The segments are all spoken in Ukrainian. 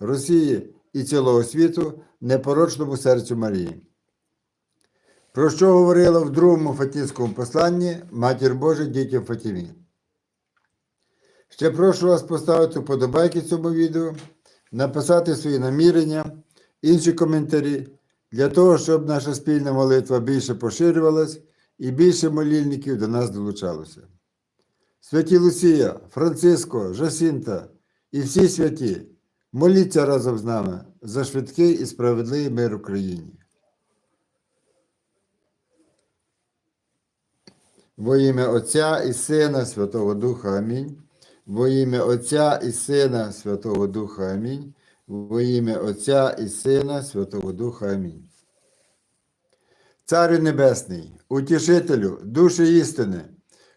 Росії і цілого світу непорочному серцю Марії. Про що говорила в другому Фатівському посланні Матір Божа дітям Фатімі. Ще прошу вас поставити вподобайки цьому відео, написати свої намірення, інші коментарі для того, щоб наша спільна молитва більше поширювалась і більше молільників до нас долучалося. Святі Лусія, Франциско, Жасінта і всі святі, моліться разом з нами за швидкий і справедливий мир Україні. Во ім'я Отця і Сина Святого Духа Амінь. Во ім'я Отця і Сина Святого Духа Амінь. Во ім'я Отця і Сина Святого Духа Амінь. Царю Небесний, утішителю, душі істини,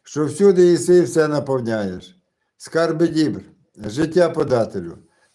що всюди єси і все наповняєш, скарби дібр, життя подателю,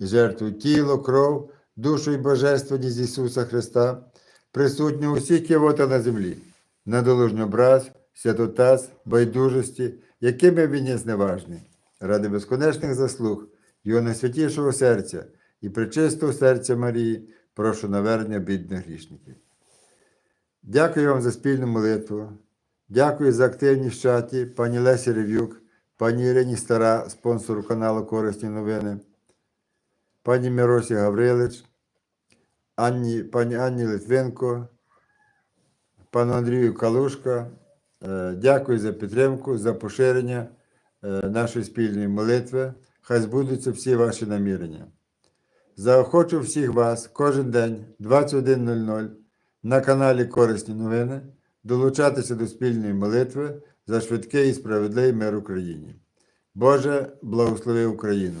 жертву тіло, кров, душу і божественність Ісуса Христа, присутню усіх кивота на землі, надолужню образ, святотаз, байдужості, якими він є зневажний, ради безконечних заслуг, Його найсвятішого серця і причистого серця Марії, прошу навернення бідних грішників. Дякую вам за спільну молитву. Дякую за активність в чаті, пані Лесі Рев'юк, пані Ірині Стара, спонсору каналу Корисні новини, пані Миросі Гаврилич, Анні, пані Анні Литвинко, пану Андрію Калушка. Е, Дякую за підтримку, за поширення е, нашої спільної молитви. Хай збудуться всі ваші намірення. Заохочу всіх вас кожен день 21.00 на каналі Корисні новини долучатися до спільної молитви за швидкий і справедливий мир Україні. Боже, благослови Україну.